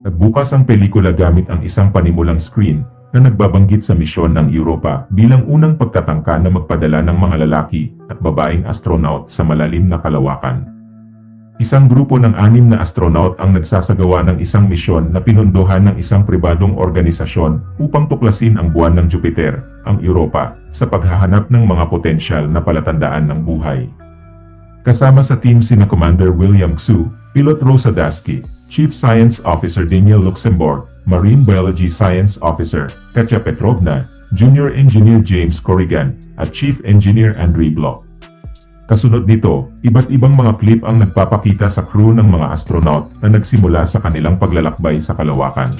Nagbukas ang pelikula gamit ang isang panimulang screen na nagbabanggit sa misyon ng Europa bilang unang pagtatangka na magpadala ng mga lalaki at babaeng astronaut sa malalim na kalawakan. Isang grupo ng anim na astronaut ang nagsasagawa ng isang misyon na pinundohan ng isang pribadong organisasyon upang tuklasin ang buwan ng Jupiter, ang Europa, sa paghahanap ng mga potensyal na palatandaan ng buhay. Kasama sa team sina Commander William Xu, Pilot Rosa Dasky, Chief Science Officer Daniel Luxembourg, Marine Biology Science Officer Katya Petrovna, Junior Engineer James Corrigan, at Chief Engineer Andrei Block. Kasunod nito, iba't ibang mga clip ang nagpapakita sa crew ng mga astronaut na nagsimula sa kanilang paglalakbay sa kalawakan.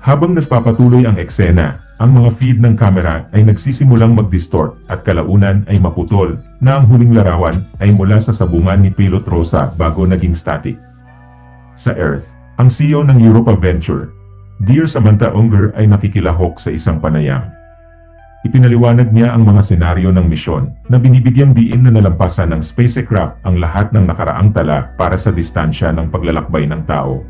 Habang nagpapatuloy ang eksena, ang mga feed ng kamera ay nagsisimulang mag-distort at kalaunan ay maputol na ang huling larawan ay mula sa sabungan ni Pilot Rosa bago naging static. Sa Earth, ang CEO ng Europa Venture, Dear Samantha Unger ay nakikilahok sa isang panayam. Ipinaliwanag niya ang mga senaryo ng misyon na binibigyang diin na nalampasan ng spacecraft ang lahat ng nakaraang tala para sa distansya ng paglalakbay ng tao.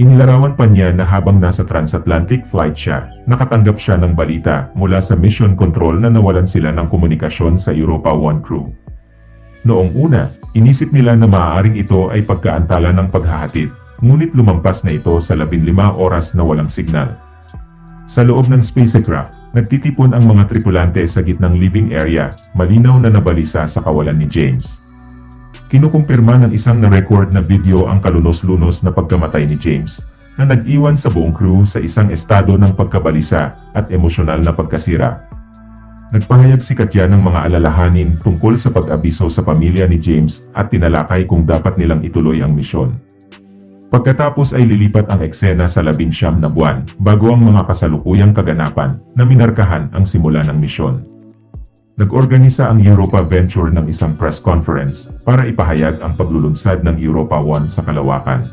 Inilarawan pa niya na habang nasa transatlantic flight siya, nakatanggap siya ng balita mula sa mission control na nawalan sila ng komunikasyon sa Europa One crew. Noong una, inisip nila na maaaring ito ay pagkaantala ng paghahatid, ngunit lumampas na ito sa 15 oras na walang signal. Sa loob ng spacecraft, nagtitipon ang mga tripulante sa gitnang living area, malinaw na nabalisa sa kawalan ni James. Kinukumpirma ng isang na-record na video ang kalunos-lunos na pagkamatay ni James, na nag-iwan sa buong crew sa isang estado ng pagkabalisa at emosyonal na pagkasira. Nagpahayag si Katya ng mga alalahanin tungkol sa pag-abiso sa pamilya ni James at tinalakay kung dapat nilang ituloy ang misyon. Pagkatapos ay lilipat ang eksena sa labinsyam na buwan bago ang mga kasalukuyang kaganapan na minarkahan ang simula ng misyon. Nag-organisa ang Europa Venture ng isang press conference para ipahayag ang paglulunsad ng Europa 1 sa kalawakan.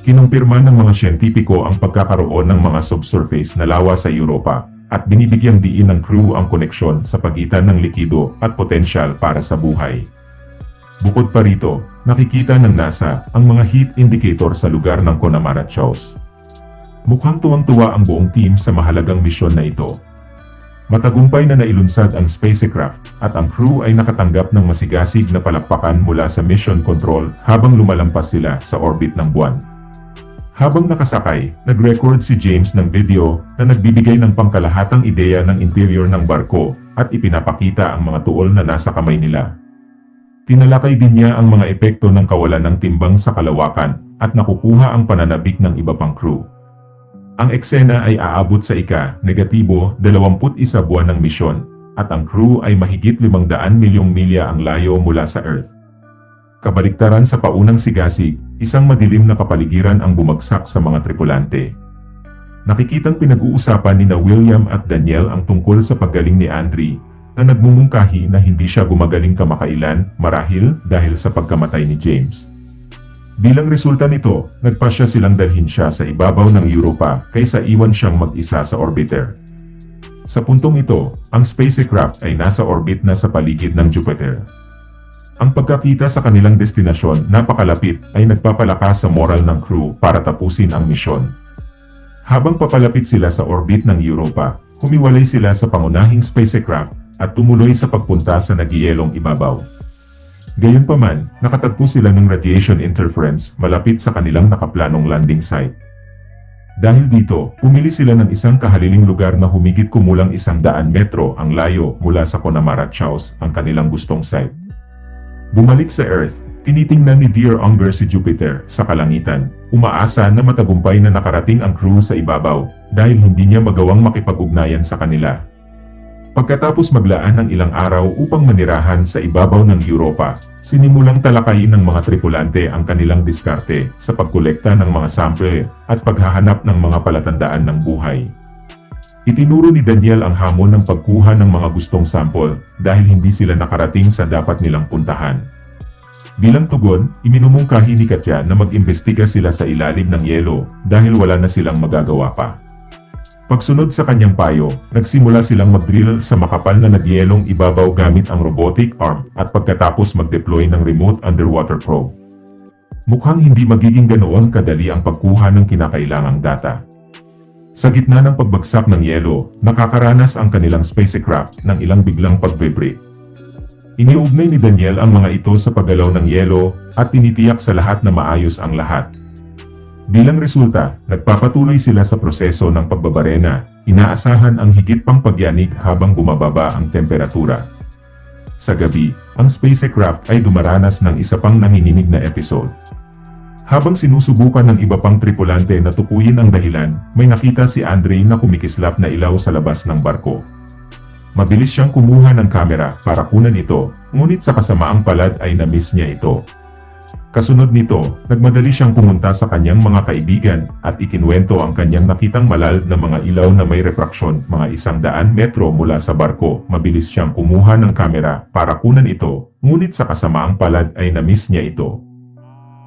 Kinumpirma ng mga siyentipiko ang pagkakaroon ng mga subsurface na lawa sa Europa at binibigyang diin ng crew ang koneksyon sa pagitan ng likido at potensyal para sa buhay. Bukod pa rito, nakikita ng NASA ang mga heat indicator sa lugar ng Connemara Chaos. Mukhang tuwang-tuwa ang buong team sa mahalagang misyon na ito. Matagumpay na nailunsad ang spacecraft at ang crew ay nakatanggap ng masigasig na palakpakan mula sa mission control habang lumalampas sila sa orbit ng buwan. Habang nakasakay, nag-record si James ng video na nagbibigay ng pangkalahatang ideya ng interior ng barko at ipinapakita ang mga tuol na nasa kamay nila. Tinalakay din niya ang mga epekto ng kawalan ng timbang sa kalawakan at nakukuha ang pananabik ng iba pang crew. Ang eksena ay aabot sa ika, negatibo, 21 buwan ng misyon, at ang crew ay mahigit 500 milyong milya ang layo mula sa Earth. Kabaliktaran sa paunang sigasig, isang madilim na kapaligiran ang bumagsak sa mga tripulante. Nakikitang pinag-uusapan ni na William at Daniel ang tungkol sa paggaling ni Andre, na nagmumungkahi na hindi siya gumagaling kamakailan marahil dahil sa pagkamatay ni James. Bilang resulta nito, nagpasya silang dalhin siya sa ibabaw ng Europa kaysa iwan siyang mag-isa sa orbiter. Sa puntong ito, ang spacecraft ay nasa orbit na sa paligid ng Jupiter. Ang pagkakita sa kanilang destinasyon napakalapit ay nagpapalakas sa moral ng crew para tapusin ang misyon. Habang papalapit sila sa orbit ng Europa, humiwalay sila sa pangunahing spacecraft at tumuloy sa pagpunta sa nagyayelong ibabaw. Gayunpaman, nakatagpo sila ng radiation interference malapit sa kanilang nakaplanong landing site. Dahil dito, pumili sila ng isang kahaliling lugar na humigit kumulang isang daan metro ang layo mula sa Connemara Chaos ang kanilang gustong site. Bumalik sa Earth, tinitingnan ni Dear Unger si Jupiter sa kalangitan, umaasa na matagumpay na nakarating ang crew sa ibabaw dahil hindi niya magawang makipag-ugnayan sa kanila. Pagkatapos maglaan ng ilang araw upang manirahan sa ibabaw ng Europa, sinimulang talakayin ng mga tripulante ang kanilang diskarte sa pagkolekta ng mga sample at paghahanap ng mga palatandaan ng buhay. Itinuro ni Daniel ang hamon ng pagkuha ng mga gustong sample dahil hindi sila nakarating sa dapat nilang puntahan. Bilang tugon, iminumungkahi ni Katya na mag-imbestiga sila sa ilalim ng yelo dahil wala na silang magagawa pa. Pagsunod sa kanyang payo, nagsimula silang mag-drill sa makapal na nagyelong ibabaw gamit ang robotic arm at pagkatapos mag-deploy ng remote underwater probe. mukhang hindi magiging ganoon kadali ang pagkuha ng kinakailangang data. Sa gitna ng pagbagsak ng yelo, nakakaranas ang kanilang spacecraft ng ilang biglang pag-vibrate. Iniugnay ni Daniel ang mga ito sa paggalaw ng yelo at tinitiyak sa lahat na maayos ang lahat. Bilang resulta, nagpapatuloy sila sa proseso ng pagbabarena, inaasahan ang higit pang pagyanig habang bumababa ang temperatura. Sa gabi, ang spacecraft ay dumaranas ng isa pang nanginginig na episode. Habang sinusubukan ng iba pang tripulante na tukuyin ang dahilan, may nakita si Andre na kumikislap na ilaw sa labas ng barko. Mabilis siyang kumuha ng kamera para kunan ito, ngunit sa kasamaang palad ay na-miss niya ito. Kasunod nito, nagmadali siyang pumunta sa kanyang mga kaibigan at ikinwento ang kanyang nakitang malal na mga ilaw na may refraksyon mga isang daan metro mula sa barko. Mabilis siyang kumuha ng kamera para kunan ito, ngunit sa kasamaang palad ay na-miss niya ito.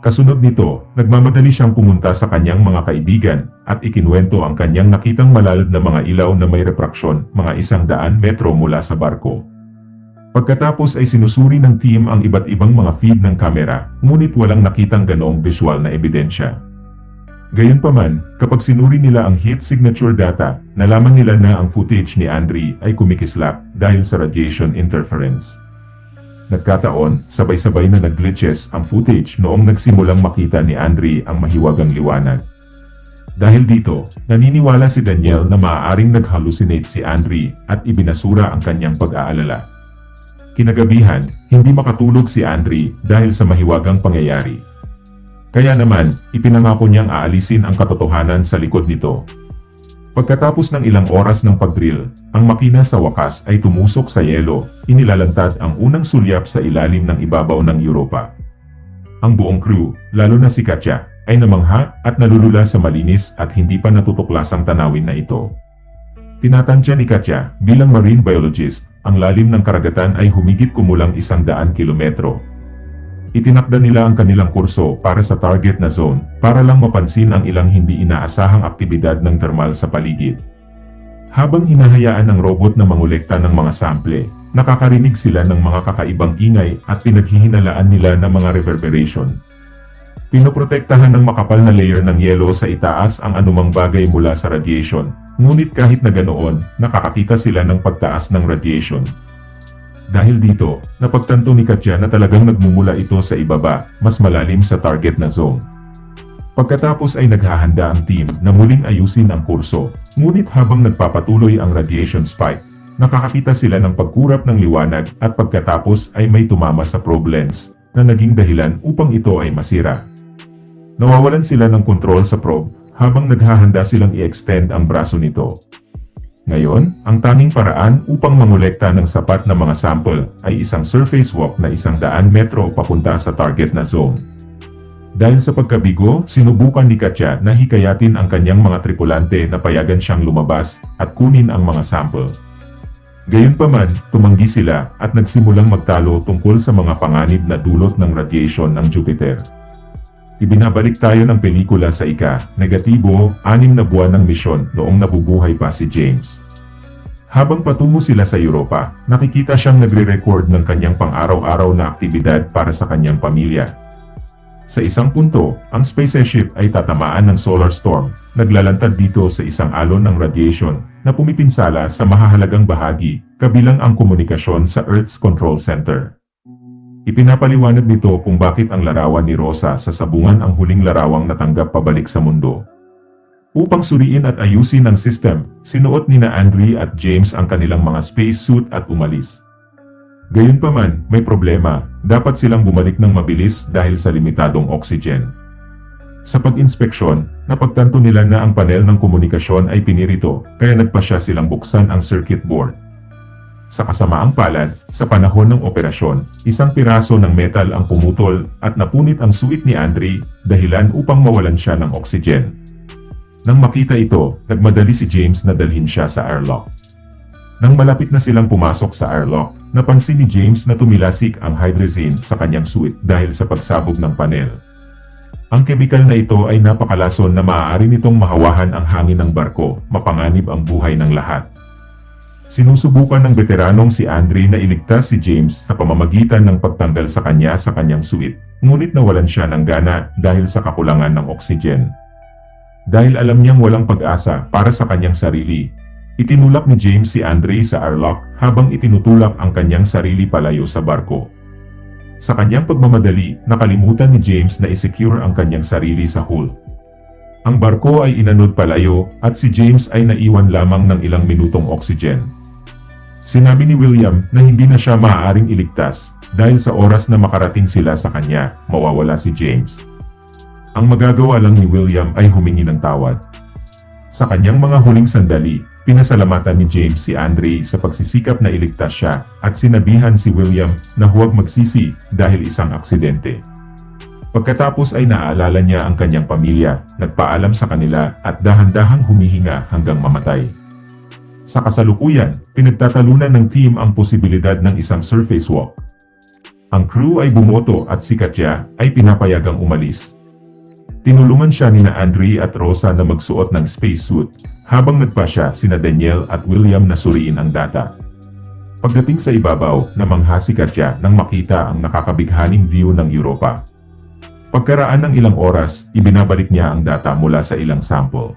Kasunod nito, nagmamadali siyang pumunta sa kanyang mga kaibigan at ikinwento ang kanyang nakitang malal na mga ilaw na may refraksyon mga isang daan metro mula sa barko. Pagkatapos ay sinusuri ng team ang iba't ibang mga feed ng kamera, ngunit walang nakitang ganoong visual na ebidensya. Gayunpaman, kapag sinuri nila ang heat signature data, nalaman nila na ang footage ni Andre ay kumikislap dahil sa radiation interference. Nagkataon, sabay-sabay na nag-glitches ang footage noong nagsimulang makita ni Andre ang mahiwagang liwanag. Dahil dito, naniniwala si Daniel na maaaring nag-hallucinate si Andre at ibinasura ang kanyang pag-aalala. Kinagabihan, hindi makatulog si Andre dahil sa mahiwagang pangyayari. Kaya naman, ipinangako niyang aalisin ang katotohanan sa likod nito. Pagkatapos ng ilang oras ng pagdrill, ang makina sa wakas ay tumusok sa yelo, inilalantad ang unang sulyap sa ilalim ng ibabaw ng Europa. Ang buong crew, lalo na si Katya, ay namangha at nalulula sa malinis at hindi pa natutuklasang tanawin na ito. Tinatansya ni Katya bilang marine biologist, ang lalim ng karagatan ay humigit kumulang isang daan kilometro. Itinakda nila ang kanilang kurso para sa target na zone para lang mapansin ang ilang hindi inaasahang aktibidad ng thermal sa paligid. Habang hinahayaan ng robot na mangolekta ng mga sample, nakakarinig sila ng mga kakaibang ingay at pinaghihinalaan nila ng mga reverberation. Pinoprotektahan ng makapal na layer ng yelo sa itaas ang anumang bagay mula sa radiation, ngunit kahit na ganoon, nakakakita sila ng pagtaas ng radiation. Dahil dito, napagtanto ni Katya na talagang nagmumula ito sa ibaba, mas malalim sa target na zone. Pagkatapos ay naghahanda ang team na muling ayusin ang kurso, ngunit habang nagpapatuloy ang radiation spike, nakakakita sila ng pagkurap ng liwanag at pagkatapos ay may tumama sa probe lens na naging dahilan upang ito ay masira. Nawawalan sila ng kontrol sa probe habang naghahanda silang i-extend ang braso nito. Ngayon, ang tanging paraan upang mangolekta ng sapat na mga sample ay isang surface walk na isang daan metro papunta sa target na zone. Dahil sa pagkabigo, sinubukan ni Katya na hikayatin ang kanyang mga tripulante na payagan siyang lumabas at kunin ang mga sample. Gayunpaman, tumanggi sila at nagsimulang magtalo tungkol sa mga panganib na dulot ng radiation ng Jupiter. Ibinabalik tayo ng pelikula sa ika, negatibo, anim na buwan ng misyon noong nabubuhay pa si James. Habang patungo sila sa Europa, nakikita siyang nagre-record ng kanyang pang-araw-araw na aktibidad para sa kanyang pamilya. Sa isang punto, ang spaceship ay tatamaan ng solar storm, naglalantad dito sa isang alon ng radiation na pumipinsala sa mahahalagang bahagi, kabilang ang komunikasyon sa Earth's Control Center. Ipinapaliwanag nito kung bakit ang larawan ni Rosa sa sabungan ang huling larawang natanggap pabalik sa mundo. Upang suriin at ayusin ang system, sinuot ni na Andre at James ang kanilang mga spacesuit at umalis. Gayunpaman, may problema, dapat silang bumalik ng mabilis dahil sa limitadong oxygen. Sa pag-inspeksyon, napagtanto nila na ang panel ng komunikasyon ay pinirito, kaya nagpasya silang buksan ang circuit board. Sa kasamaang palad, sa panahon ng operasyon, isang piraso ng metal ang pumutol at napunit ang suit ni Andre, dahilan upang mawalan siya ng oxygen. Nang makita ito, nagmadali si James na dalhin siya sa airlock. Nang malapit na silang pumasok sa airlock, napansin ni James na tumilasik ang hydrazine sa kanyang suit dahil sa pagsabog ng panel. Ang kemikal na ito ay napakalason na maaari nitong mahawahan ang hangin ng barko, mapanganib ang buhay ng lahat. Sinusubukan ng veteranong si Andre na iligtas si James sa pamamagitan ng pagtanggal sa kanya sa kanyang suit, ngunit nawalan siya ng gana dahil sa kakulangan ng oksigen. Dahil alam niyang walang pag-asa para sa kanyang sarili, itinulak ni James si Andre sa airlock habang itinutulak ang kanyang sarili palayo sa barko. Sa kanyang pagmamadali, nakalimutan ni James na isecure ang kanyang sarili sa hull. Ang barko ay inanod palayo at si James ay naiwan lamang ng ilang minutong oxygen. Sinabi ni William na hindi na siya maaaring iligtas dahil sa oras na makarating sila sa kanya, mawawala si James. Ang magagawa lang ni William ay humingi ng tawad. Sa kanyang mga huling sandali, pinasalamatan ni James si Andre sa pagsisikap na iligtas siya at sinabihan si William na huwag magsisi dahil isang aksidente. Pagkatapos ay naaalala niya ang kanyang pamilya, nagpaalam sa kanila at dahan-dahang humihinga hanggang mamatay. Sa kasalukuyan, pinagtatalunan ng team ang posibilidad ng isang surface walk. Ang crew ay bumoto at si Katya ay pinapayagang umalis. Tinulungan siya ni na Andre at Rosa na magsuot ng spacesuit, habang nagpa siya sina Daniel at William na suriin ang data. Pagdating sa ibabaw, namangha si Katya nang makita ang nakakabighaning view ng Europa. Pagkaraan ng ilang oras, ibinabalik niya ang data mula sa ilang sample.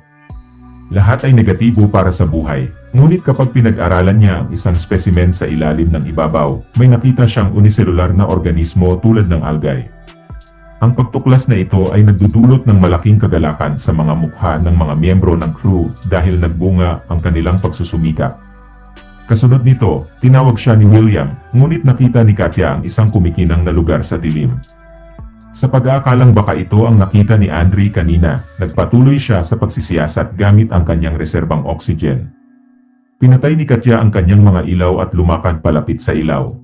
Lahat ay negatibo para sa buhay, ngunit kapag pinag-aralan niya ang isang specimen sa ilalim ng ibabaw, may nakita siyang uniselular na organismo tulad ng algae. Ang pagtuklas na ito ay nagdudulot ng malaking kagalakan sa mga mukha ng mga miyembro ng crew dahil nagbunga ang kanilang pagsusumikap. Kasunod nito, tinawag siya ni William, ngunit nakita ni Katya ang isang kumikinang na lugar sa dilim. Sa pag-aakalang baka ito ang nakita ni Andre kanina, nagpatuloy siya sa pagsisiyasat gamit ang kanyang reserbang oxygen. Pinatay ni Katya ang kanyang mga ilaw at lumakad palapit sa ilaw.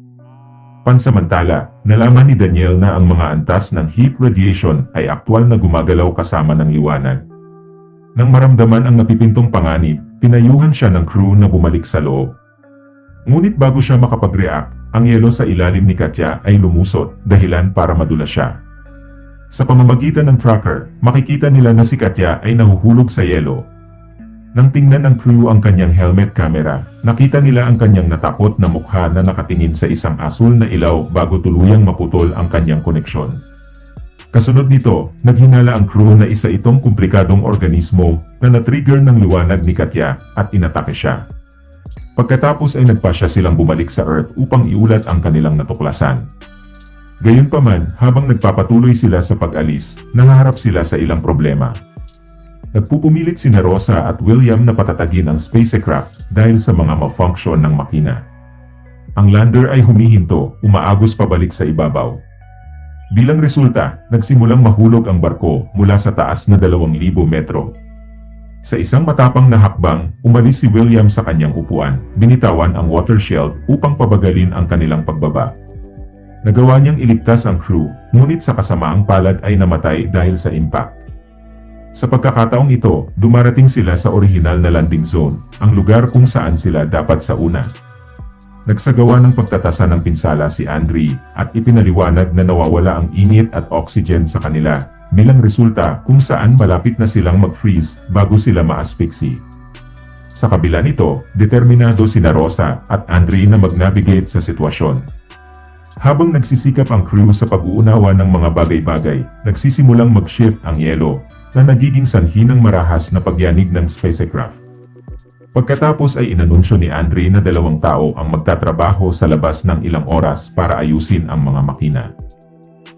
Pansamantala, nalaman ni Daniel na ang mga antas ng heat radiation ay aktwal na gumagalaw kasama ng liwanag. Nang maramdaman ang napipintong panganib, pinayuhan siya ng crew na bumalik sa loob. Ngunit bago siya makapag-react, ang yelo sa ilalim ni Katya ay lumusot, dahilan para madula siya. Sa pamamagitan ng tracker, makikita nila na si Katya ay nahuhulog sa yelo. Nang tingnan ng crew ang kanyang helmet camera, nakita nila ang kanyang natakot na mukha na nakatingin sa isang asul na ilaw bago tuluyang maputol ang kanyang koneksyon. Kasunod nito, naghinala ang crew na isa itong komplikadong organismo na na-trigger ng liwanag ni Katya at inatake siya. Pagkatapos ay nagpa siya silang bumalik sa Earth upang iulat ang kanilang natuklasan. Gayunpaman, habang nagpapatuloy sila sa pag-alis, nangaharap sila sa ilang problema. Nagpupumilit si Rosa at William na patatagin ang spacecraft dahil sa mga malfunction ng makina. Ang lander ay humihinto, umaagos pabalik sa ibabaw. Bilang resulta, nagsimulang mahulog ang barko mula sa taas na 2,000 metro. Sa isang matapang na hakbang, umalis si William sa kanyang upuan, binitawan ang water shield upang pabagalin ang kanilang pagbaba. Nagawa niyang iligtas ang crew, ngunit sa kasamaang palad ay namatay dahil sa impact. Sa pagkakataong ito, dumarating sila sa orihinal na landing zone, ang lugar kung saan sila dapat sa una. Nagsagawa ng pagtatasa ng pinsala si Andre at ipinaliwanag na nawawala ang init at oxygen sa kanila bilang resulta kung saan malapit na silang mag-freeze bago sila ma-asphyxie. Sa kabila nito, determinado sina Rosa at Andre na mag-navigate sa sitwasyon. Habang nagsisikap ang crew sa pag-uunawa ng mga bagay-bagay, nagsisimulang mag-shift ang yelo na nagiging sanhi ng marahas na pagyanig ng spacecraft. Pagkatapos ay inanunsyo ni Andre na dalawang tao ang magtatrabaho sa labas ng ilang oras para ayusin ang mga makina.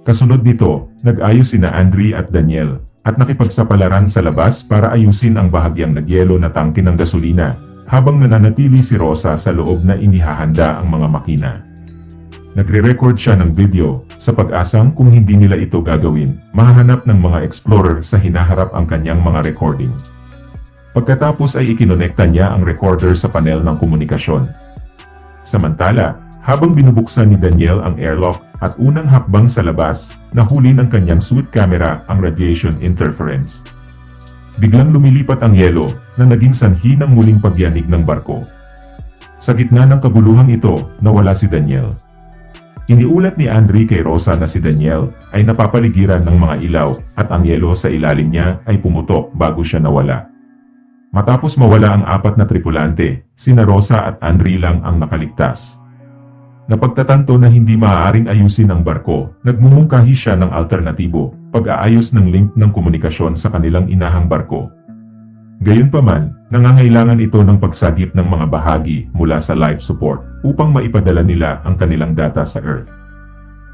Kasunod nito, nag-ayos sina Andre at Daniel at nakipagsapalaran sa labas para ayusin ang bahagyang nagyelo na tangke ng gasolina habang nananatili si Rosa sa loob na inihahanda ang mga makina. Nagre-record siya ng video sa pag-asang kung hindi nila ito gagawin, mahahanap ng mga explorer sa hinaharap ang kanyang mga recording. Pagkatapos ay ikinonekta niya ang recorder sa panel ng komunikasyon. Samantala, habang binubuksan ni Daniel ang airlock at unang hakbang sa labas, nahuli ng kanyang suit camera ang radiation interference. Biglang lumilipat ang yelo na naging sanhi ng muling pagyanig ng barko. Sa gitna ng kabuluhang ito, nawala si Daniel. Iniulat ni kay Rosa na si Daniel ay napapaligiran ng mga ilaw at ang yelo sa ilalim niya ay pumutok bago siya nawala. Matapos mawala ang apat na tripulante, sina Rosa at Andre lang ang nakaligtas. Napagtatanto na hindi maaaring ayusin ang barko, nagmumungkahi siya ng alternatibo, pag-aayos ng link ng komunikasyon sa kanilang inahang barko. Gayunpaman, nangangailangan ito ng pagsagip ng mga bahagi mula sa life support upang maipadala nila ang kanilang data sa Earth.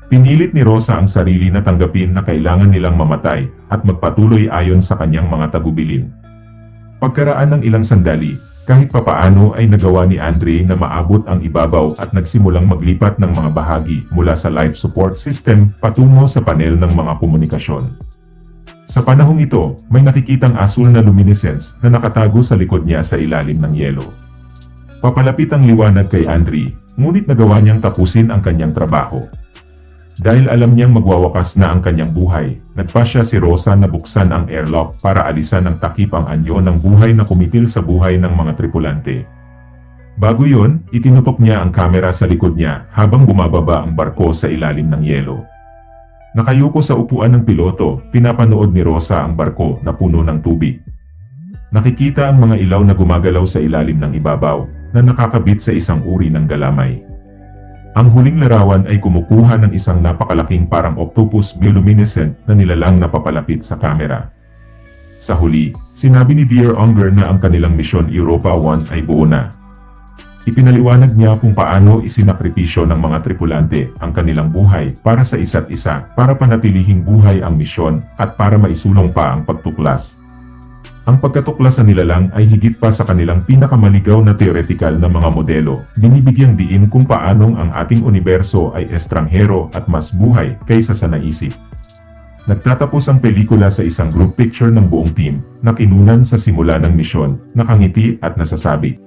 Pinilit ni Rosa ang sarili na tanggapin na kailangan nilang mamatay at magpatuloy ayon sa kanyang mga tagubilin. Pagkaraan ng ilang sandali, kahit papaano ay nagawa ni Andre na maabot ang ibabaw at nagsimulang maglipat ng mga bahagi mula sa life support system patungo sa panel ng mga komunikasyon. Sa panahong ito, may nakikitang asul na luminescence na nakatago sa likod niya sa ilalim ng yelo. Papalapit ang liwanag kay Andre, ngunit nagawa niyang tapusin ang kanyang trabaho. Dahil alam niyang magwawakas na ang kanyang buhay, nagpasya si Rosa na buksan ang airlock para alisan ng takip ang anyo ng buhay na kumitil sa buhay ng mga tripulante. Bago yun, itinutok niya ang kamera sa likod niya habang bumababa ang barko sa ilalim ng yelo. Nakayuko sa upuan ng piloto, pinapanood ni Rosa ang barko na puno ng tubig. Nakikita ang mga ilaw na gumagalaw sa ilalim ng ibabaw na nakakabit sa isang uri ng galamay. Ang huling larawan ay kumukuha ng isang napakalaking parang octopus bioluminescent na nilalang na papalapit sa kamera. Sa huli, sinabi ni Dear Unger na ang kanilang misyon Europa 1 ay buo na. Ipinaliwanag niya kung paano isinakripisyo ng mga tripulante ang kanilang buhay para sa isa't isa para panatilihing buhay ang misyon at para maisulong pa ang pagtuklas. Ang pagkatuklas sa nilalang ay higit pa sa kanilang pinakamaligaw na theoretical na mga modelo. Binibigyang diin kung paanong ang ating universo ay estranghero at mas buhay kaysa sa naisip. Nagtatapos ang pelikula sa isang group picture ng buong team na kinunan sa simula ng misyon, nakangiti at nasasabi,